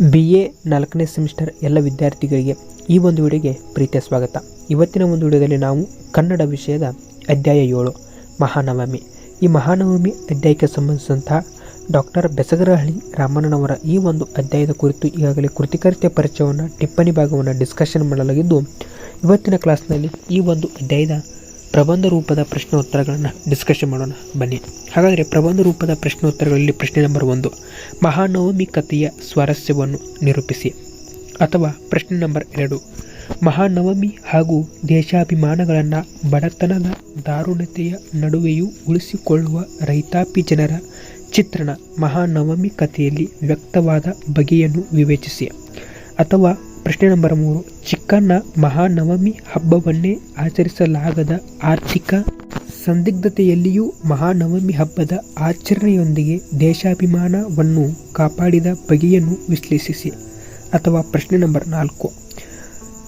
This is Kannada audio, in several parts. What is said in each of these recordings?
ಬಿ ಎ ನಾಲ್ಕನೇ ಸೆಮಿಸ್ಟರ್ ಎಲ್ಲ ವಿದ್ಯಾರ್ಥಿಗಳಿಗೆ ಈ ಒಂದು ವಿಡಿಯೋಗೆ ಪ್ರೀತಿಯ ಸ್ವಾಗತ. ಇವತ್ತಿನ ಒಂದು ವಿಡಿಯೋದಲ್ಲಿ ನಾವು ಕನ್ನಡ ವಿಷಯದ ಅಧ್ಯಾಯ ಏಳು, ಮಹಾನವಮಿ. ಈ ಮಹಾನವಮಿ ಅಧ್ಯಾಯಕ್ಕೆ ಸಂಬಂಧಿಸಿದಂತಹ ಡಾಕ್ಟರ್ ಬೆಸಗರಹಳ್ಳಿ ರಾಮಣ್ಣನವರ ಈ ಒಂದು ಅಧ್ಯಾಯದ ಕುರಿತು ಈಗಾಗಲೇ ಕೃತಿಕರ್ತೆಯ ಪರಿಚಯವನ್ನು, ಟಿಪ್ಪಣಿ ಭಾಗವನ್ನು ಡಿಸ್ಕಷನ್ ಮಾಡಲಾಗಿದ್ದು, ಇವತ್ತಿನ ಕ್ಲಾಸ್ನಲ್ಲಿ ಈ ಒಂದು ಅಧ್ಯಾಯದ ಪ್ರಬಂಧ ರೂಪದ ಪ್ರಶ್ನೋತ್ತರಗಳನ್ನು ಡಿಸ್ಕಷನ್ ಮಾಡೋಣ. ಬನ್ನಿ. ಹಾಗಾದರೆ ಪ್ರಬಂಧ ರೂಪದ ಪ್ರಶ್ನೋತ್ತರಗಳಲ್ಲಿ ಪ್ರಶ್ನೆ ನಂಬರ್ ಒಂದು. ಮಹಾನವಮಿ ಕಥೆಯ ಸ್ವಾರಸ್ಯವನ್ನು ನಿರೂಪಿಸಿ. ಅಥವಾ ಪ್ರಶ್ನೆ ನಂಬರ್ ಎರಡು. ಮಹಾನವಮಿ ಹಾಗೂ ದೇಶಾಭಿಮಾನಗಳನ್ನು ಬಡತನದ ದಾರುಣತೆಯ ನಡುವೆಯೂ ಉಳಿಸಿಕೊಳ್ಳುವ ರೈತಾಪಿ ಜನರ ಚಿತ್ರಣ ಮಹಾನವಮಿ ಕಥೆಯಲ್ಲಿ ವ್ಯಕ್ತವಾದ ಬಗೆಯನ್ನು ವಿವೇಚಿಸಿ. ಅಥವಾ ಪ್ರಶ್ನೆ ನಂಬರ್ ಮೂರು. ಚಿಕ್ಕಣ್ಣ ಮಹಾನವಮಿ ಹಬ್ಬವನ್ನೇ ಆಚರಿಸಲಾಗದ ಆರ್ಥಿಕ ಸಂದಿಗ್ಧತೆಯಲ್ಲಿಯೂ ಮಹಾನವಮಿ ಹಬ್ಬದ ಆಚರಣೆಯೊಂದಿಗೆ ದೇಶಾಭಿಮಾನವನ್ನು ಕಾಪಾಡಿದ ಬಗೆಯನ್ನು ವಿಶ್ಲೇಷಿಸಿ. ಅಥವಾ ಪ್ರಶ್ನೆ ನಂಬರ್ ನಾಲ್ಕು.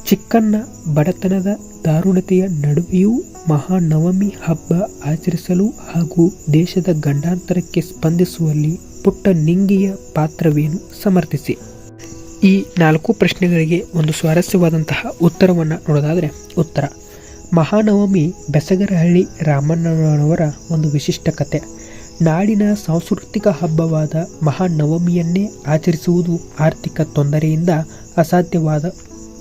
ಚಿಕ್ಕಣ್ಣ ಬಡತನದ ದಾರುಣತೆಯ ನಡುವೆಯೂ ಮಹಾನವಮಿ ಹಬ್ಬ ಆಚರಿಸಲು ಹಾಗೂ ದೇಶದ ಗಂಡಾಂತರಕ್ಕೆ ಸ್ಪಂದಿಸುವಲ್ಲಿ ಪುಟ್ಟ ನಿಂಗಿಯ ಪಾತ್ರವೇನು ಸಮರ್ಥಿಸಿ. ಈ ನಾಲ್ಕು ಪ್ರಶ್ನೆಗಳಿಗೆ ಒಂದು ಸ್ವಾರಸ್ಯವಾದಂತಹ ಉತ್ತರವನ್ನು ನೋಡೋದಾದರೆ ಉತ್ತರ. ಮಹಾನವಮಿ ಬೆಸಗರಹಳ್ಳಿ ರಾಮಣ್ಣನವರ ಒಂದು ವಿಶಿಷ್ಟ ಕತೆ. ನಾಡಿನ ಸಾಂಸ್ಕೃತಿಕ ಹಬ್ಬವಾದ ಮಹಾನವಮಿಯನ್ನೇ ಆಚರಿಸುವುದು ಆರ್ಥಿಕ ತೊಂದರೆಯಿಂದ ಅಸಾಧ್ಯವಾದ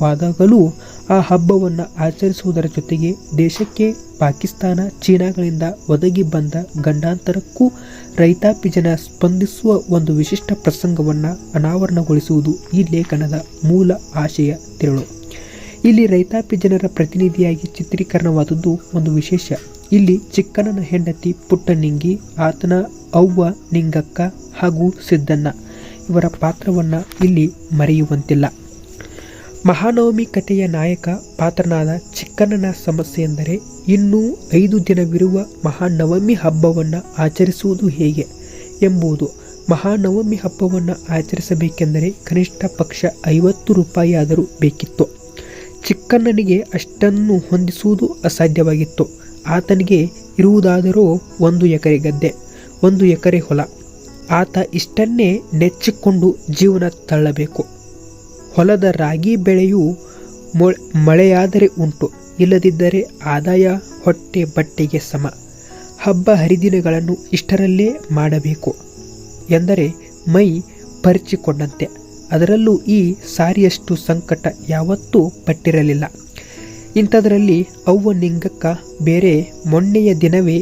ವಾದಾಗಲೂ ಆ ಹಬ್ಬವನ್ನು ಆಚರಿಸುವುದರ ಜೊತೆಗೆ ದೇಶಕ್ಕೆ ಪಾಕಿಸ್ತಾನ, ಚೀನಾಗಳಿಂದ ಒದಗಿ ಬಂದ ಗಂಡಾಂತರಕ್ಕೂ ರೈತಾಪಿ ಜನ ಸ್ಪಂದಿಸುವ ಒಂದು ವಿಶಿಷ್ಟ ಪ್ರಸಂಗವನ್ನು ಅನಾವರಣಗೊಳಿಸುವುದು ಈ ಲೇಖನದ ಮೂಲ ಆಶಯ ತಿರುಳು. ಇಲ್ಲಿ ರೈತಾಪಿ ಜನರ ಪ್ರತಿನಿಧಿಯಾಗಿ ಚಿತ್ರೀಕರಣವಾದದ್ದು ಒಂದು ವಿಶೇಷ. ಇಲ್ಲಿ ಚಿಕ್ಕನನ ಹೆಂಡತಿ ಪುಟ್ಟನಿಂಗಿ, ಆತನ ಅವ್ವ ನಿಂಗಕ್ಕ ಹಾಗೂ ಸಿದ್ದಣ್ಣ ಇವರ ಪಾತ್ರವನ್ನು ಇಲ್ಲಿ ಮರೆಯುವಂತಿಲ್ಲ. ಮಹಾನವಮಿ ಕಥೆಯ ನಾಯಕ ಪಾತ್ರನಾದ ಚಿಕ್ಕಣ್ಣನ ಸಮಸ್ಯೆ ಎಂದರೆ ಇನ್ನೂ ಐದು ದಿನವಿರುವ ಮಹಾನವಮಿ ಹಬ್ಬವನ್ನು ಆಚರಿಸುವುದು ಹೇಗೆ ಎಂಬುದು. ಮಹಾನವಮಿ ಹಬ್ಬವನ್ನು ಆಚರಿಸಬೇಕೆಂದರೆ ಕನಿಷ್ಠ ಪಕ್ಷ ಐವತ್ತು ರೂಪಾಯಿ ಆದರೂ ಬೇಕಿತ್ತು. ಚಿಕ್ಕಣ್ಣನಿಗೆ ಅಷ್ಟನ್ನು ಹೊಂದಿಸುವುದು ಅಸಾಧ್ಯವಾಗಿತ್ತು. ಆತನಿಗೆ ಇರುವುದಾದರೂ ಒಂದು ಎಕರೆ ಗದ್ದೆ, ಒಂದು ಎಕರೆ ಹೊಲ. ಆತ ಇಷ್ಟನ್ನೇ ನೆಚ್ಚಿಕೊಂಡು ಜೀವನ ತಳ್ಳಬೇಕು. ಹೊಲದ ರಾಗಿ ಬೆಳೆಯು ಮಳೆಯಾದರೆ ಉಂಟು, ಇಲ್ಲದಿದ್ದರೆ ಆದಾಯ ಹೊಟ್ಟೆ ಬಟ್ಟೆಗೆ ಸಮ. ಹಬ್ಬ ಹರಿದಿನಗಳನ್ನು ಇಷ್ಟರಲ್ಲೇ ಮಾಡಬೇಕು ಎಂದರೆ ಮೈ ಪರಿಚಿಕೊಂಡಂತೆ, ಅದರಲ್ಲೂ ಈ ಸಾರಿಯಷ್ಟು ಸಂಕಟ ಯಾವತ್ತೂ ಪಟ್ಟಿರಲಿಲ್ಲ. ಇಂಥದರಲ್ಲಿ ಅವ್ವ ನಿಂಗಕ್ಕ ಬೇರೆ ಮೊನ್ನೆಯ ದಿನವೇ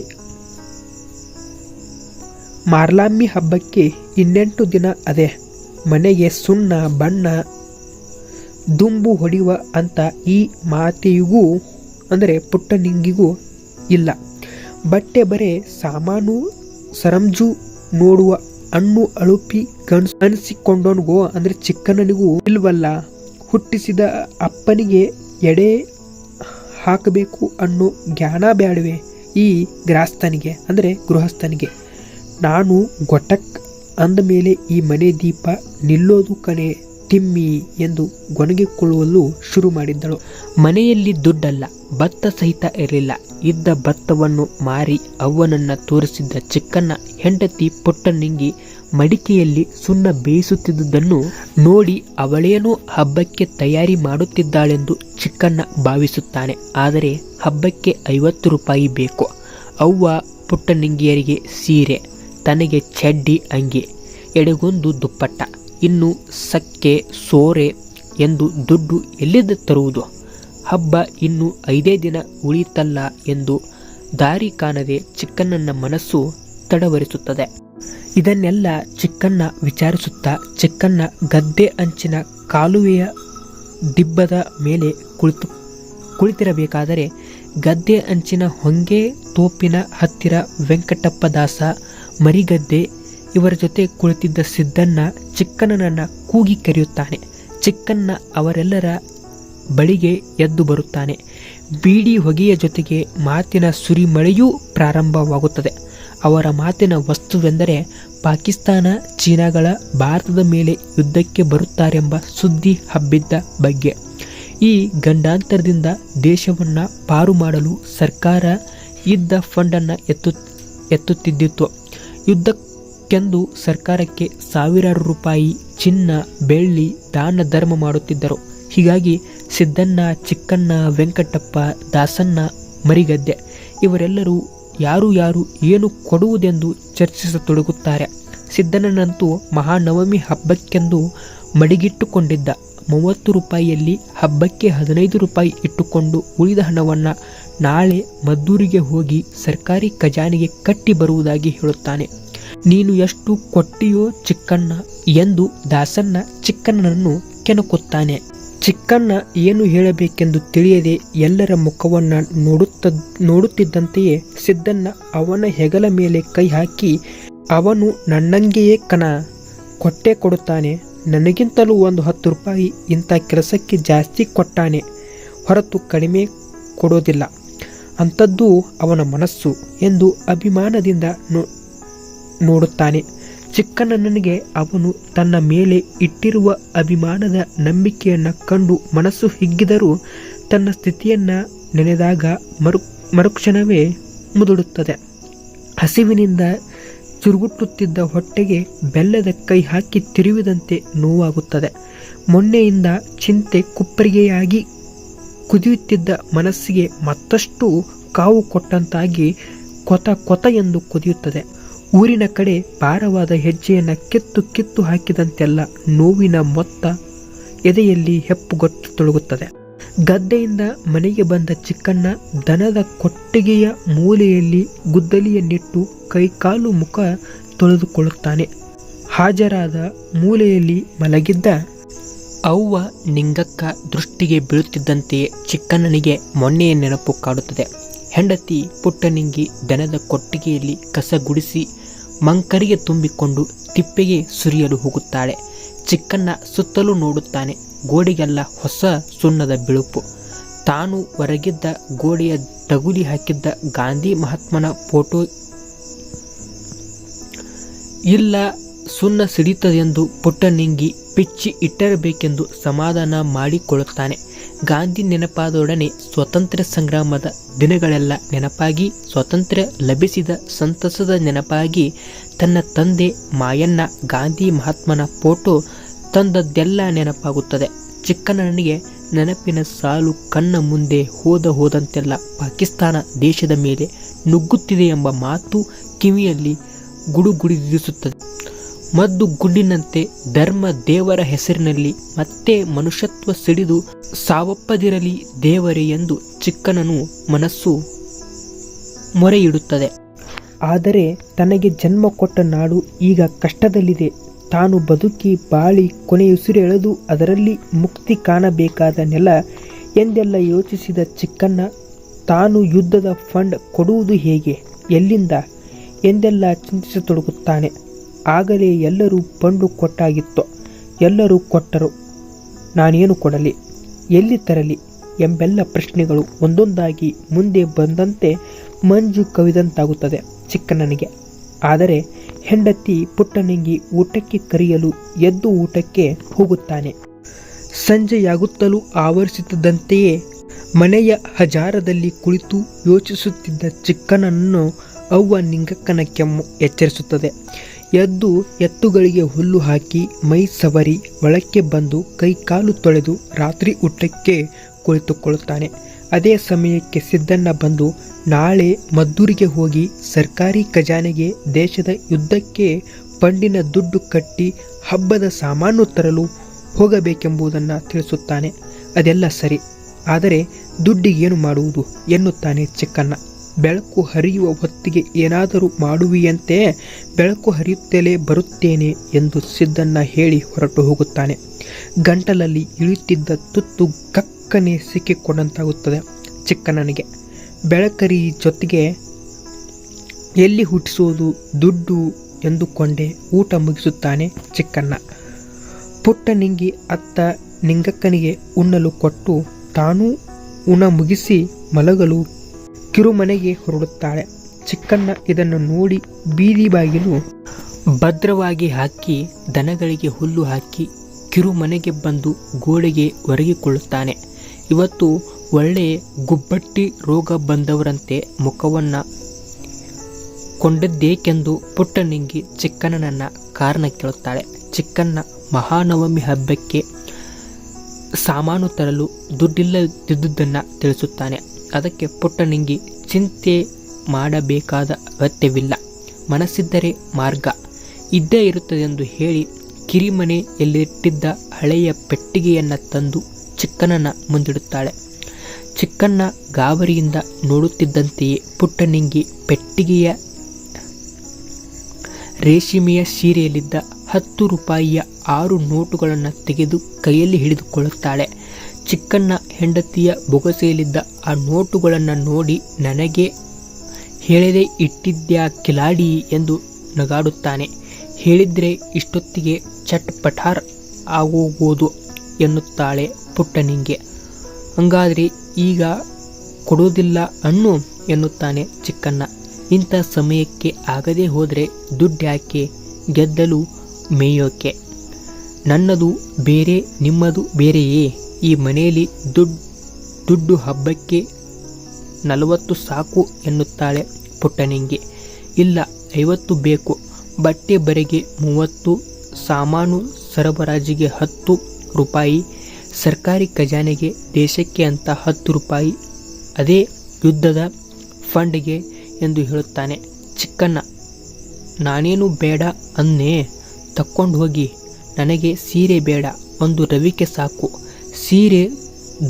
ಮಾರ್ಲಾಮ್ಮಿ ಹಬ್ಬಕ್ಕೆ ಇನ್ನೆಂಟು ದಿನ ಅದೇ, ಮನೆಗೆ ಸುಣ್ಣ, ಬಣ್ಣ ದುಂಬು ಹೊಡೆಯುವ ಅಂತ ಈ ಮಾತೆಯಿಗೂ ಅಂದರೆ ಪುಟ್ಟನಿಂಗಿಗೂ ಇಲ್ಲ. ಬಟ್ಟೆ ಬರೆ ಸಾಮಾನು ಸರಂಜು ನೋಡುವ ಹಣ್ಣು ಅಳುಪಿ ಗಣ್ ಅನಿಸಿಕೊಂಡವನಿಗೋ, ಅಂದರೆ ಚಿಕ್ಕನನಿಗೂ ಇಲ್ವಲ್ಲ. ಹುಟ್ಟಿಸಿದ ಅಪ್ಪನಿಗೆ ಎಡೆ ಹಾಕಬೇಕು ಅನ್ನೋ ಜ್ಞಾನ ಬ್ಯಾಡವೆ ಈ ಗ್ರಾಸ್ತನಿಗೆ, ಅಂದರೆ ಗೃಹಸ್ಥನಿಗೆ. ನಾನು ಗೊಟಕ್ ಅಂದ ಮೇಲೆ ಈ ಮನೆ ದೀಪ ನಿಲ್ಲೋದು ಕಣೆ. ತಿಮ್ಮಿ ಎಂದು ಗೊಣಗಿಕೊಳ್ಳಲು ಶುರು ಮಾಡಿದ್ದಳು. ಮನೆಯಲ್ಲಿ ದುಡ್ಡಲ್ಲ, ಭತ್ತ ಸಹಿತ ಇರಲಿಲ್ಲ. ಇದ್ದ ಭತ್ತವನ್ನು ಮಾರಿ ಅವ್ವನನ್ನ ತೋರಿಸಿದ್ದ ಚಿಕ್ಕನ್ನ ಹೆಂಡತಿ ಪುಟ್ಟನಿಂಗಿ ಮಡಿಕೆಯಲ್ಲಿ ಸುಣ್ಣ ಬೇಯಿಸುತ್ತಿದ್ದುದನ್ನು ನೋಡಿ ಅವಳೇನೋ ಹಬ್ಬಕ್ಕೆ ತಯಾರಿ ಮಾಡುತ್ತಿದ್ದಾಳೆಂದು ಚಿಕ್ಕಣ್ಣ ಭಾವಿಸುತ್ತಾನೆ. ಆದರೆ ಹಬ್ಬಕ್ಕೆ ಐವತ್ತು ರೂಪಾಯಿ ಬೇಕು. ಅವ್ವ ಪುಟ್ಟನಿಂಗಿಯರಿಗೆ ಸೀರೆ, ತನಗೆ ಚಡ್ಡಿ ಅಂಗಿ, ಎಡೆಗೊಂದು ದುಪ್ಪಟ್ಟ. ಇನ್ನು ಸಕ್ಕೆ, ಸೋರೆ ಎಂದು ದುಡ್ಡು ಎಲ್ಲಿದ್ದ ತರುವುದು? ಹಬ್ಬ ಇನ್ನು ಐದೇ ದಿನ ಉಳಿತಲ್ಲ ಎಂದು ದಾರಿ ಕಾಣದೆ ಚಿಕ್ಕಣ್ಣನ ಮನಸ್ಸು ತಡವರಿಸುತ್ತದೆ. ಇದನ್ನೆಲ್ಲ ಚಿಕ್ಕಣ್ಣ ವಿಚಾರಿಸುತ್ತಾ ಚಿಕ್ಕಣ್ಣ ಗದ್ದೆ ಅಂಚಿನ ಕಾಲುವೆಯ ದಿಬ್ಬದ ಮೇಲೆ ಕುಳಿತು, ಕುಳಿತಿರಬೇಕಾದರೆ ಗದ್ದೆ ಅಂಚಿನ ಹೊಂಗೆ ತೋಪಿನ ಹತ್ತಿರ ವೆಂಕಟಪ್ಪ ದಾಸ ಮರಿಗದ್ದೆ ಇವರ ಜೊತೆ ಕುಳಿತಿದ್ದ ಸಿದ್ದಣ್ಣ ಚಿಕ್ಕಣ್ಣನನ್ನ ಕೂಗಿ ಕರೆಯುತ್ತಾನೆ. ಚಿಕ್ಕನ್ನ ಅವರೆಲ್ಲರ ಬಳಿಗೆ ಎದ್ದು ಬರುತ್ತಾನೆ. ಬೀಡಿ ಹೊಗೆಯ ಜೊತೆಗೆ ಮಾತಿನ ಸುರಿಮಳೆಯೂ ಪ್ರಾರಂಭವಾಗುತ್ತದೆ. ಅವರ ಮಾತಿನ ವಸ್ತುವೆಂದರೆ ಪಾಕಿಸ್ತಾನ, ಚೀನಾಗಳ ಭಾರತದ ಮೇಲೆ ಯುದ್ಧಕ್ಕೆ ಬರುತ್ತಾರೆಂಬ ಸುದ್ದಿ ಹಬ್ಬಿದ್ದ ಬಗ್ಗೆ. ಈ ಗಂಡಾಂತರದಿಂದ ದೇಶವನ್ನು ಪಾರು ಮಾಡಲು ಸರ್ಕಾರ ಇದ್ದ ಫಂಡನ್ನು ಎತ್ತು, ಎತ್ತುತ್ತಿದ್ದಿತ್ತು. ಯುದ್ಧ ಹಬ್ಬಕ್ಕೆಂದು ಸರ್ಕಾರಕ್ಕೆ ಸಾವಿರಾರು ರೂಪಾಯಿ ಚಿನ್ನ, ಬೆಳ್ಳಿ, ದಾನ, ಧರ್ಮ ಮಾಡುತ್ತಿದ್ದರು. ಹೀಗಾಗಿ ಸಿದ್ದಣ್ಣ, ಚಿಕ್ಕಣ್ಣ, ವೆಂಕಟಪ್ಪ, ದಾಸಣ್ಣ ಮರಿಗದ್ದೆ. ಇವರೆಲ್ಲರೂ ಯಾರು ಯಾರು ಏನು ಕೊಡುವುದೆಂದು ಚರ್ಚಿಸತೊಡಗುತ್ತಾರೆ. ಸಿದ್ದಣ್ಣನಂತೂ ಮಹಾನವಮಿ ಹಬ್ಬಕ್ಕೆಂದು ಮಡಿಗಿಟ್ಟುಕೊಂಡಿದ್ದ. ಮೂವತ್ತು ರೂಪಾಯಿಯಲ್ಲಿ ಹಬ್ಬಕ್ಕೆ ಹದಿನೈದು ರೂಪಾಯಿ ಇಟ್ಟುಕೊಂಡು ಉಳಿದ ಹಣವನ್ನು ನಾಳೆ ಮದ್ದೂರಿಗೆ ಹೋಗಿ ಸರ್ಕಾರಿ ಖಜಾನೆಗೆ ಕಟ್ಟಿ ಬರುವುದಾಗಿ ಹೇಳುತ್ತಾನೆ. ನೀನು ಎಷ್ಟು ಕೊಟ್ಟಿಯೋ ಚಿಕ್ಕಣ್ಣ ಎಂದು ದಾಸಣ್ಣ ಚಿಕ್ಕಣ್ಣನನ್ನು ಕೆಣಕುತ್ತಾನೆ. ಚಿಕ್ಕಣ್ಣ ಏನು ಹೇಳಬೇಕೆಂದು ತಿಳಿಯದೆ ಎಲ್ಲರ ಮುಖವನ್ನ ನೋಡುತ್ತ ನೋಡುತ್ತಿದ್ದಂತೆಯೇ ಸಿದ್ದಣ್ಣ ಅವನ ಹೆಗಲ ಮೇಲೆ ಕೈ ಹಾಕಿ, ಅವನು ನನ್ನಂಗೆಯೇ ಕಣ, ಕೊಟ್ಟೆ ಕೊಡುತ್ತಾನೆ. ನನಗಿಂತಲೂ ಒಂದು ಹತ್ತು ರೂಪಾಯಿ ಇಂಥ ಕೆಲಸಕ್ಕೆ ಜಾಸ್ತಿ ಕೊಟ್ಟಾನೆ. ಹೊರತು ಕಡಿಮೆ ಕೊಡೋದಿಲ್ಲ. ಅಂಥದ್ದು ಅವನ ಮನಸ್ಸು ಎಂದು ಅಭಿಮಾನದಿಂದ ನೋಡುತ್ತಾನೆ. ಚಿಕ್ಕನನ್ನನಿಗೆ ಅವನು ತನ್ನ ಮೇಲೆ ಇಟ್ಟಿರುವ ಅಭಿಮಾನದ ನಂಬಿಕೆಯನ್ನು ಕಂಡು ಮನಸ್ಸು ಹಿಗ್ಗಿದರೂ ತನ್ನ ಸ್ಥಿತಿಯನ್ನು ನೆನೆದಾಗ ಮರು, ಮರುಕ್ಷಣವೇ ಮುದುಡುತ್ತದೆ. ಹಸಿವಿನಿಂದ ಚುರುಗುಟ್ಟುತ್ತಿದ್ದ ಹೊಟ್ಟೆಗೆ ಬೆಲ್ಲದ ಕೈ ಹಾಕಿ ತಿರುವಿದಂತೆ ನೋವಾಗುತ್ತದೆ. ಮೊನ್ನೆಯಿಂದ ಚಿಂತೆ ಕುಪ್ಪರಿಗೆಯಾಗಿ ಕುದಿಯುತ್ತಿದ್ದ ಮನಸ್ಸಿಗೆ ಮತ್ತಷ್ಟು ಕಾವು ಕೊಟ್ಟಂತಾಗಿ ಕೊತ ಕೊತ ಎಂದು ಕುದಿಯುತ್ತದೆ. ಊರಿನ ಕಡೆ ಭಾರವಾದ ಹೆಜ್ಜೆಯನ್ನು ಕಿತ್ತು ಕಿತ್ತು ಹಾಕಿದಂತೆಲ್ಲ ನೋವಿನ ಮೊತ್ತ ಎದೆಯಲ್ಲಿ ಹೆಪ್ಪುಗೊಟ್ಟು ತೊಳಗುತ್ತದೆ. ಗದ್ದೆಯಿಂದ ಮನೆಗೆ ಬಂದ ಚಿಕ್ಕಣ್ಣ ದನದ ಕೊಟ್ಟಿಗೆಯ ಮೂಲೆಯಲ್ಲಿ ಗುದ್ದಲಿಯನ್ನಿಟ್ಟು ಕೈಕಾಲು ಮುಖ ತೊಳೆದುಕೊಳ್ಳುತ್ತಾನೆ. ಹಾಜರಾದ ಮೂಲೆಯಲ್ಲಿ ಮಲಗಿದ್ದ ಅವ್ವ ನಿಂಗಕ್ಕ ದೃಷ್ಟಿಗೆ ಬೀಳುತ್ತಿದ್ದಂತೆಯೇ ಚಿಕ್ಕಣ್ಣನಿಗೆ ಮೊನ್ನೆಯ ನೆನಪು ಕಾಡುತ್ತದೆ. ಹೆಂಡತಿ ಪುಟ್ಟನಿಂಗಿ ದನದ ಕೊಟ್ಟಿಗೆಯಲ್ಲಿ ಕಸ ಗುಡಿಸಿ ಮಂಕರಿಗೆ ತುಂಬಿಕೊಂಡು ತಿಪ್ಪೆಗೆ ಸುರಿಯಲು ಹೋಗುತ್ತಾಳೆ. ಚಿಕ್ಕಣ್ಣ ಸುತ್ತಲೂ ನೋಡುತ್ತಾನೆ. ಗೋಡೆಗೆಲ್ಲ ಹೊಸ ಸುಣ್ಣದ ಬಿಳುಪು. ತಾನು ಹೊರಗಿದ್ದ ಗೋಡೆಯ ತಗುಲಿ ಹಾಕಿದ್ದ ಗಾಂಧಿ ಮಹಾತ್ಮನ ಫೋಟೋ ಇಲ್ಲ, ಸುಣ್ಣ ಸಿಡಿತದೆಂದು ಪುಟ್ಟನಿಂಗಿ ಪಿಚ್ಚಿ ಇಟ್ಟಿರಬೇಕೆಂದು ಸಮಾಧಾನ ಮಾಡಿಕೊಳ್ಳುತ್ತಾನೆ. ಗಾಂಧಿ ನೆನಪಾದೊಡನೆ ಸ್ವಾತಂತ್ರ್ಯ ಸಂಗ್ರಾಮದ ದಿನಗಳೆಲ್ಲ ನೆನಪಾಗಿ, ಸ್ವಾತಂತ್ರ್ಯ ಲಭಿಸಿದ ಸಂತಸದ ನೆನಪಾಗಿ ತನ್ನ ತಂದೆ ಮಾಯಣ್ಣ ಗಾಂಧಿ ಮಹಾತ್ಮನ ಫೋಟೋ ತಂದದ್ದೆಲ್ಲ ನೆನಪಾಗುತ್ತದೆ. ಚಿಕ್ಕನನಿಗೆ ನೆನಪಿನ ಸಾಲು ಕಣ್ಣ ಮುಂದೆ ಹೋದ ಹೋದಂತೆಲ್ಲ ಪಾಕಿಸ್ತಾನ ದೇಶದ ಮೇಲೆ ನುಗ್ಗುತ್ತಿದೆ ಎಂಬ ಮಾತು ಕಿವಿಯಲ್ಲಿ ಗುಡುಗುಡಿದಿಸುತ್ತದೆ ಮದ್ದು ಗುಂಡಿನಂತೆ ಧರ್ಮ ದೇವರ ಹೆಸರಿನಲ್ಲಿ ಮತ್ತೆ ಮನುಷ್ಯತ್ವ ಸಿಡಿದು ಸಾವಪ್ಪದಿರಲಿ ದೇವರೇ ಎಂದು ಚಿಕ್ಕನನು ಮನಸ್ಸು ಮೊರೆಯಿಡುತ್ತದೆ. ಆದರೆ ತನಗೆ ಜನ್ಮ ಕೊಟ್ಟ ನಾಡು ಈಗ ಕಷ್ಟದಲ್ಲಿದೆ. ತಾನು ಬದುಕಿ ಬಾಳಿ ಕೊನೆಯುಸಿರೆಳೆದು ಅದರಲ್ಲಿ ಮುಕ್ತಿ ಕಾಣಬೇಕಾದ ನೆಲ ಎಂದೆಲ್ಲ ಯೋಚಿಸಿದ ಚಿಕ್ಕಣ್ಣ, ತಾನು ಯುದ್ಧದ ಫಂಡ್ ಕೊಡುವುದು ಹೇಗೆ, ಎಲ್ಲಿಂದ, ಎಂದೆಲ್ಲ ಚಿಂತಿಸತೊಡಗುತ್ತಾನೆ. ಆಗಲೇ ಎಲ್ಲರೂ ಬಂಡು ಕೊಟ್ಟಾಗಿತ್ತು. ಎಲ್ಲರೂ ಕೊಟ್ಟರು. ನಾನೇನು ಕೊಡಲಿ? ಎಲ್ಲಿ ತರಲಿ? ಎಂಬೆಲ್ಲ ಪ್ರಶ್ನೆಗಳು ಒಂದೊಂದಾಗಿ ಮುಂದೆ ಬಂದಂತೆ ಮಂಜು ಕವಿದಂತಾಗುತ್ತದೆ ಚಿಕ್ಕಣ್ಣನಿಗೆ. ಆದರೆ ಹೆಂಡತಿ ಪುಟ್ಟನಿಂಗಿ ಊಟಕ್ಕೆ ಕರೆಯಲು ಎದ್ದು ಊಟಕ್ಕೆ ಹೋಗುತ್ತಾನೆ. ಸಂಜೆಯಾಗುತ್ತಲೂ ಆವರಿಸುತ್ತಿದ್ದಂತೆಯೇ ಮನೆಯ ಹಜಾರದಲ್ಲಿ ಕುಳಿತು ಯೋಚಿಸುತ್ತಿದ್ದ ಚಿಕ್ಕನನ್ನು ಅವ್ವ ನಿಂಗಕ್ಕನ ಕೆಮ್ಮು ಎಚ್ಚರಿಸುತ್ತದೆ. ಎದ್ದು ಎತ್ತುಗಳಿಗೆ ಹುಲ್ಲು ಹಾಕಿ ಮೈ ಸವರಿ ಒಳಕ್ಕೆ ಬಂದು ಕೈ ಕಾಲು ತೊಳೆದು ರಾತ್ರಿ ಊಟಕ್ಕೆ ಕುಳಿತುಕೊಳ್ಳುತ್ತಾನೆ. ಅದೇ ಸಮಯಕ್ಕೆ ಸಿದ್ದಣ್ಣ ಬಂದು ನಾಳೆ ಮದ್ದೂರಿಗೆ ಹೋಗಿ ಸರ್ಕಾರಿ ಖಜಾನೆಗೆ ದೇಶದ ಯುದ್ಧಕ್ಕೆ ಪಂಡಿನ ದುಡ್ಡು ಕಟ್ಟಿ ಹಬ್ಬದ ಸಾಮಾನು ತರಲು ಹೋಗಬೇಕೆಂಬುದನ್ನು ತಿಳಿಸುತ್ತಾನೆ. ಅದೆಲ್ಲ ಸರಿ, ಆದರೆ ದುಡ್ಡಿಗೇನು ಮಾಡುವುದು ಎನ್ನುತ್ತಾನೆ ಚಿಕ್ಕಣ್ಣ. ಬೆಳಕು ಹರಿಯುವ ಹೊತ್ತಿಗೆ ಏನಾದರೂ ಮಾಡುವಿಯಂತೆ ಬೆಳಕು ಹರಿಯುತ್ತಲೇ ಬರುತ್ತೇನೆ ಎಂದು ಸಿದ್ದಣ್ಣ ಹೇಳಿ ಹೊರಟು ಹೋಗುತ್ತಾನೆ. ಗಂಟಲಲ್ಲಿ ಇಳಿಯುತ್ತಿದ್ದ ತುತ್ತು ಕಕ್ಕನೆ ಸಿಕ್ಕಿಕೊಂಡಂತಾಗುತ್ತದೆ ಚಿಕ್ಕಣ್ಣನಿಗೆ. ಬೆಳಕರಿ ಜೊತೆಗೆ ಎಲ್ಲಿ ಹುಟ್ಟಿಸೋದು ದುಡ್ಡು ಎಂದುಕೊಂಡೇ ಊಟ ಮುಗಿಸುತ್ತಾನೆ ಚಿಕ್ಕಣ್ಣ. ಪುಟ್ಟ ನಿಂಗಿ ಅತ್ತ ನಿಂಗಕ್ಕನಿಗೆ ಉಣ್ಣಲು ಕೊಟ್ಟು ತಾನೂ ಉಣ ಮುಗಿಸಿ ಮಲಗಲು ಕಿರುಮನೆಗೆ ಹೊರಡುತ್ತಾಳೆ. ಚಿಕ್ಕಣ್ಣ ಇದನ್ನು ನೋಡಿ ಬೀದಿ ಬಾಗಿಲು ಭದ್ರವಾಗಿ ಹಾಕಿ ದನಗಳಿಗೆ ಹುಲ್ಲು ಹಾಕಿ ಕಿರುಮನೆಗೆ ಬಂದು ಗೋಡೆಗೆ ಒರಗಿಕೊಳ್ಳುತ್ತಾನೆ. ಇವತ್ತು ಒಳ್ಳೆ ಗುಬ್ಬಟ್ಟಿ ರೋಗ ಬಂದವರಂತೆ ಮುಖವನ್ನು ಕೊಂಡದ್ದೇಕೆಂದು ಪುಟ್ಟನಿಂಗಿ ಚಿಕ್ಕಣ್ಣನನ್ನ ಕಾರಣ ಕೇಳುತ್ತಾಳೆ. ಚಿಕ್ಕಣ್ಣ ಮಹಾನವಮಿ ಹಬ್ಬಕ್ಕೆ ಸಾಮಾನು ತರಲು ದುಡ್ಡಿಲ್ಲದಿದ್ದುದನ್ನು ತಿಳಿಸುತ್ತಾನೆ. ಅದಕ್ಕೆ ಪುಟ್ಟನಿಂಗಿ ಚಿಂತೆ ಮಾಡಬೇಕಾದ ಅಗತ್ಯವಿಲ್ಲ. ಮನಸ್ಸಿದ್ದರೆ ಮಾರ್ಗ. ಇದ್ದೇ ಇರುತ್ತದೆಂದು ಹೇಳಿ ಕಿರಿಮನೆಯಲ್ಲಿಟ್ಟಿದ್ದ ಹಳೆಯ ಪೆಟ್ಟಿಗೆಯನ್ನು ತಂದು ಚಿಕ್ಕನನ್ನು ಮುಂದಿಡುತ್ತಾಳೆ. ಚಿಕ್ಕಣ್ಣ ಗಾಬರಿಯಿಂದ ನೋಡುತ್ತಿದ್ದಂತೆಯೇ ಪುಟ್ಟನಿಂಗಿ ಪೆಟ್ಟಿಗೆಯ ರೇಷ್ಮೆಯ ಸೀರೆಯಲ್ಲಿದ್ದ ಹತ್ತು ರೂಪಾಯಿಯ ಆರು ನೋಟುಗಳನ್ನು ತೆಗೆದು ಕೈಯಲ್ಲಿ ಹಿಡಿದುಕೊಳ್ಳುತ್ತಾಳೆ. ಚಿಕ್ಕಣ್ಣ ಹೆಂಡತಿಯ ಬೊಗಸೆಯಲ್ಲಿದ್ದ ಆ ನೋಟುಗಳನ್ನು ನೋಡಿ ನನಗೆ ಹೇಳದೆ ಇಟ್ಟಿದ್ದ್ಯಾ ಕಿಲಾಡಿ ಎಂದು ನಗಾಡುತ್ತಾನೆ. ಹೇಳಿದ್ರೆ ಇಷ್ಟೊತ್ತಿಗೆ ಚಟ್ ಪಠಾರ್ ಆಗೋಗೋದು ಎನ್ನುತ್ತಾಳೆ ಪುಟ್ಟನಿಂಗೆ. ಹಂಗಾದ್ರೆ ಈಗ ಕೊಡೋದಿಲ್ಲ ಅಣ್ಣು ಎನ್ನುತ್ತಾನೆ ಚಿಕ್ಕಣ್ಣ. ಇಂಥ ಸಮಯಕ್ಕೆ ಆಗದೆ ಹೋದರೆ ದುಡ್ಡ್ಯಾಕೆ ಗೆದ್ದಲು ಮೇಯೋಕೆ. ನನ್ನದು ಬೇರೆ, ನಿಮ್ಮದು ಬೇರೆಯೇ? ಈ ಮನೆಯಲ್ಲಿ ದುಡ್ಡು ದುಡ್ಡು ಹಬ್ಬಕ್ಕೆ ನಲವತ್ತು ಸಾಕು ಎನ್ನುತ್ತಾಳೆ ಪುಟ್ಟನಿಂಗೆ. ಇಲ್ಲ, ಐವತ್ತು ಬೇಕು. ಬಟ್ಟೆ ಬರೆಗೆ ಮೂವತ್ತು, ಸಾಮಾನು ಸರಬರಾಜಿಗೆ ಹತ್ತು ರೂಪಾಯಿ, ಸರ್ಕಾರಿ ಖಜಾನೆಗೆ ದೇಶಕ್ಕೆ ಅಂತ ಹತ್ತು ರೂಪಾಯಿ. ಅದೇ ಯುದ್ಧದ ಫಂಡ್ಗೆ ಎಂದು ಹೇಳುತ್ತಾನೆ. ಚಿಕ್ಕಣ್ಣ, ನಾನೇನು ಬೇಡ ಅನ್ನೇ? ತಕ್ಕೊಂಡು ಹೋಗಿ. ನನಗೆ ಸೀರೆ ಬೇಡ. ಒಂದು ರವಿಕೆ ಸಾಕು. ಸೀರೆ,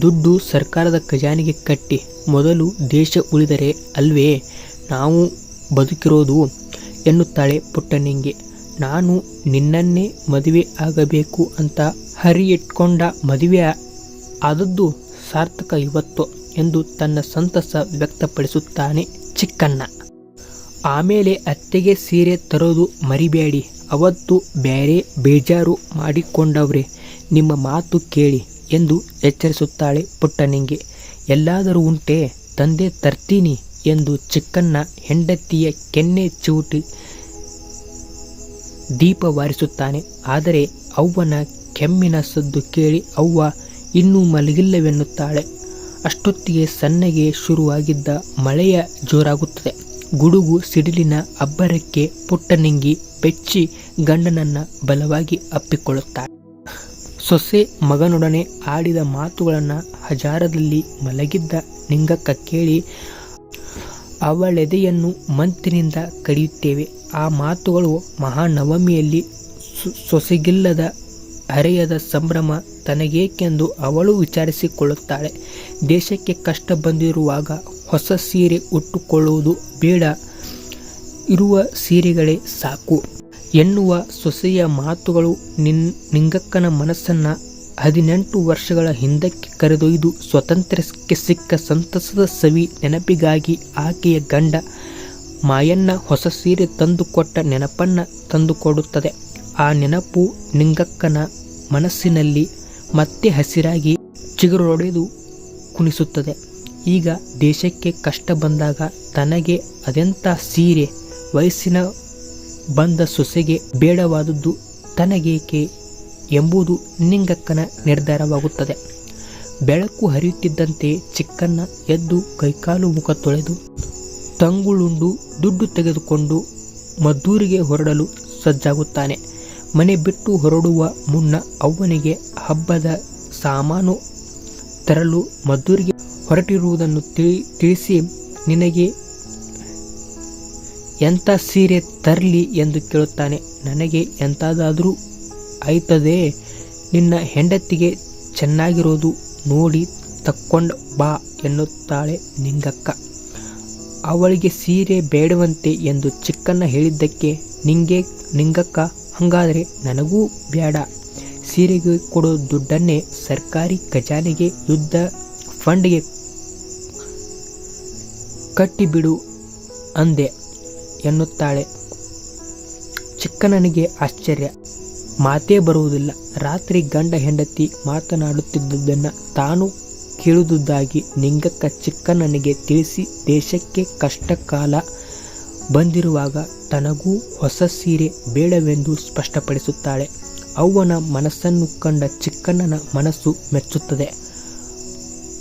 ದುಡ್ಡು ಸರ್ಕಾರದ ಖಜಾನೆಗೆ ಕಟ್ಟಿ ಮೊದಲು ದೇಶ ಉಳಿದರೆ ಅಲ್ವೇ? ನಾವು ಬದುಕಿರೋದು ಎನ್ನುತ್ತಾಳೆ ಪುಟ್ಟನಿಂಗೆ. ನಾನು ನಿನ್ನನ್ನೇ ಮದುವೆ ಆಗಬೇಕು ಅಂತ ಹರಿ ಇಟ್ಕೊಂಡ ಮದುವೆ ಆದದ್ದು ಸಾರ್ಥಕ ಇವತ್ತು ಎಂದು ತನ್ನ ಸಂತಸ ವ್ಯಕ್ತಪಡಿಸುತ್ತಾನೆ ಚಿಕ್ಕಣ್ಣ. ಆಮೇಲೆ ಅತ್ತೆಗೆ ಸೀರೆ ತರೋದು ಮರಿಬೇಡಿ, ಅವತ್ತು ಬೇರೆ ಬೇಜಾರು ಮಾಡಿಕೊಂಡವ್ರೆ. ನಿಮ್ಮ ಮಾತು ಕೇಳಿ. ಎಂದು ಎಚ್ಚರಿಸುತ್ತಾಳೆ ಪುಟ್ಟನಿಂಗೆ. ಎಲ್ಲಾದರೂ ಉಂಟೆ, ತಂದೆ ತರ್ತೀನಿ ಎಂದು ಚಿಕ್ಕಣ್ಣ ಹೆಂಡತಿಯ ಕೆನ್ನೆ ಚೂಟಿ ದೀಪ ವಾರಿಸುತ್ತಾನೆ ಆದರೆ ಅವ್ವನ ಕೆಮ್ಮಿನ ಸದ್ದು ಕೇಳಿ ಅವ್ವ ಇನ್ನೂ ಮಲಗಿಲ್ಲವೆನ್ನುತ್ತಾಳೆ. ಅಷ್ಟೊತ್ತಿಗೆ ಸಣ್ಣಗೆ ಶುರುವಾಗಿದ್ದ ಮಳೆಯ ಜೋರಾಗುತ್ತದೆ. ಗುಡುಗು ಸಿಡಿಲಿನ ಅಬ್ಬರಕ್ಕೆ ಪುಟ್ಟನಿಂಗಿ ಬೆಚ್ಚಿ ಗಂಡನನ್ನ ಬಲವಾಗಿ ಅಪ್ಪಿಕೊಳ್ಳುತ್ತಾಳೆ. ಸೊಸೆ ಮಗನೊಡನೆ ಆಡಿದ ಮಾತುಗಳನ್ನು ಹಜಾರದಲ್ಲಿ ಮಲಗಿದ್ದ ನಿಂಗಕ್ಕ ಕೇಳಿ, ಅವಳೆದೆಯನ್ನು ಮಂತಿನಿಂದ ಕಡಿಯುತ್ತೇವೆ. ಆ ಮಾತುಗಳು ಮಹಾನವಮಿಯಲ್ಲಿ ಸೊಸೆಗಿಲ್ಲದ ಹರೆಯದ ಸಂಭ್ರಮ ತನಗೇಕೆಂದು ಅವಳು ವಿಚಾರಿಸಿಕೊಳ್ಳುತ್ತಾಳೆ. ದೇಶಕ್ಕೆ ಕಷ್ಟ ಬಂದಿರುವಾಗ ಹೊಸ ಸೀರೆ ಉಟ್ಟುಕೊಳ್ಳುವುದು ಬೇಡ. ಇರುವ ಸೀರೆಗಳೇ ಸಾಕು. ಎನ್ನುವ ಸೊಸೆಯ ಮಾತುಗಳು ನಿನ್ ನಿಂಗಕ್ಕನ ಮನಸ್ಸನ್ನು ಹದಿನೆಂಟು ವರ್ಷಗಳ ಹಿಂದಕ್ಕೆ ಕರೆದೊಯ್ದು ಸ್ವತಂತ್ರಕ್ಕೆ ಸಿಕ್ಕ ಸಂತಸದ ಸವಿ ನೆನಪಿಗಾಗಿ ಆಕೆಯ ಗಂಡ ಮಾಯನ್ನ ಹೊಸ ಸೀರೆ ತಂದುಕೊಟ್ಟ ನೆನಪನ್ನು ತಂದುಕೊಡುತ್ತದೆ. ಆ ನೆನಪು ನಿಂಗಕ್ಕನ ಮನಸ್ಸಿನಲ್ಲಿ ಮತ್ತೆ ಹಸಿರಾಗಿ ಚಿಗುರೊಡೆದು ಕುಣಿಸುತ್ತದೆ. ಈಗ ದೇಶಕ್ಕೆ ಕಷ್ಟ ಬಂದಾಗ ತನಗೆ ಅದೆಂಥ ಸೀರೆ, ವಯಸ್ಸಿನ ಬಂದ ಸೊಸೆಗೆ ಬೇಡವಾದದ್ದು ತನಗೇಕೆ ಎಂಬುದು ನಿಂಗಕ್ಕನ ನಿರ್ಧಾರವಾಗುತ್ತದೆ. ಬೆಳಕು ಹರಿಯುತ್ತಿದ್ದಂತೆ ಚಿಕ್ಕನ್ನ ಎದ್ದು ಕೈಕಾಲು ಮುಖ ತೊಳೆದು ತಂಗುಳುಂಡು ದುಡ್ಡು ತೆಗೆದುಕೊಂಡು ಮದ್ದೂರಿಗೆ ಹೊರಡಲು ಸಜ್ಜಾಗುತ್ತಾನೆ. ಮನೆ ಬಿಟ್ಟು ಹೊರಡುವ ಮುನ್ನ ಅವ್ವನಿಗೆ ಹಬ್ಬದ ಸಾಮಾನು ತರಲು ಮದ್ದೂರಿಗೆ ಹೊರಟಿರುವುದನ್ನು ತಿಳಿ, ತಿಳಿಸಿ ನಿನಗೆ ಎಂಥ ಸೀರೆ ತರಲಿ ಎಂದು ಕೇಳುತ್ತಾನೆ. ನನಗೆ ಎಂಥದಾದರೂ ಆಯ್ತದೆ, ನಿನ್ನ ಹೆಂಡತಿಗೆ ಚೆನ್ನಾಗಿರೋದು ನೋಡಿ ತಕ್ಕೊಂಡು ಬಾ ಎನ್ನುತ್ತಾಳೆ ನಿಂಗಕ್ಕ. ಅವಳಿಗೆ ಸೀರೆ ಬೇಡವಂತೆ ಎಂದು ಚಿಕ್ಕನ್ನ ಹೇಳಿದ್ದಕ್ಕೆ ನಿಂಗೆ, ನಿಂಗಕ್ಕ ಹಾಗಾದರೆ ನನಗೂ ಬೇಡ ಸೀರೆಗೆ ಕೊಡೋ ದುಡ್ಡನ್ನೇ ಸರ್ಕಾರಿ ಖಜಾನೆಗೆ, ಯುದ್ಧ ಫಂಡ್ಗೆ ಕಟ್ಟಿಬಿಡು ಅಂದೆ. ಎನ್ನುತ್ತಾಳೆ. ಚಿಕ್ಕನನಿಗೆ ಆಶ್ಚರ್ಯ. ಮಾತೇ ಬರುವುದಿಲ್ಲ. ರಾತ್ರಿ ಗಂಡ ಹೆಂಡತಿ ಮಾತನಾಡುತ್ತಿದ್ದುದನ್ನು ತಾನು ಕೇಳುವುದಾಗಿ ನಿಂಗಕ್ಕ ಚಿಕ್ಕನನಿಗೆ ತಿಳಿಸಿ ದೇಶಕ್ಕೆ ಕಷ್ಟಕಾಲ ಬಂದಿರುವಾಗ ತನಗೂ ಹೊಸ ಸೀರೆ ಬೇಡವೆಂದು ಸ್ಪಷ್ಟಪಡಿಸುತ್ತಾಳೆ. ಅವ್ವನ ಮನಸ್ಸನ್ನು ಕಂಡ ಚಿಕ್ಕಣ್ಣನ ಮನಸ್ಸು ಮೆಚ್ಚುತ್ತದೆ.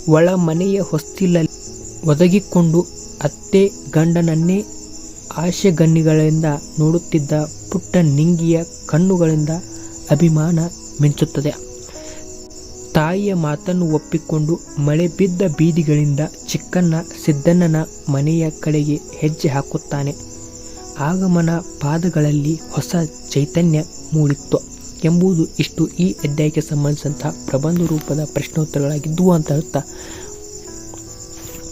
ಒಳ ಮನೆಯ ಹೊಸ್ತಿಲಲ್ಲಿ ಒದಗಿಕೊಂಡು ಅತ್ತೆ ಗಂಡನನ್ನೇ ಆಶೆಗಣ್ಣಿಗಳಿಂದ ನೋಡುತ್ತಿದ್ದ ಪುಟ್ಟ ನಿಂಗಿಯ ಕಣ್ಣುಗಳಿಂದ ಅಭಿಮಾನ ಮಿಂಚುತ್ತದೆ. ತಾಯಿಯ ಮಾತನ್ನು ಒಪ್ಪಿಕೊಂಡು ಮಳೆ ಬಿದ್ದ ಬೀದಿಗಳಿಂದ ಚಿಕ್ಕಣ್ಣ ಸಿದ್ದಣ್ಣನ ಮನೆಯ ಕಡೆಗೆ ಹೆಜ್ಜೆ ಹಾಕುತ್ತಾನೆ. ಆಗಮನ ಪಾದಗಳಲ್ಲಿ ಹೊಸ ಚೈತನ್ಯ ಮೂಡಿತ್ತು. ಎಂಬುದು ಇಷ್ಟು ಈ ಅಧ್ಯಾಯಕ್ಕೆ ಸಂಬಂಧಿಸಿದಂತಹ ಪ್ರಬಂಧ ರೂಪದ ಪ್ರಶ್ನೋತ್ತರಗಳಾಗಿದ್ದವು ಅಂತ ಹೇಳ್ತಾ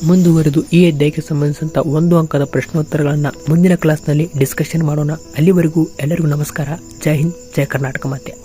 ಮುಂದುವರೆದು ಈ ಅಧ್ಯಾಯಕ್ಕೆ ಸಂಬಂಧಿಸಿದಂಥ ಒಂದು ಅಂಕದ ಪ್ರಶ್ನೋತ್ತರಗಳನ್ನು ಮುಂದಿನ ಕ್ಲಾಸ್ನಲ್ಲಿ ಡಿಸ್ಕಷನ್ ಮಾಡೋಣ. ಅಲ್ಲಿವರೆಗೂ ಎಲ್ಲರಿಗೂ ನಮಸ್ಕಾರ. ಜೈ ಹಿಂದ್, ಜೈ ಕರ್ನಾಟಕ ಮಾತೆ.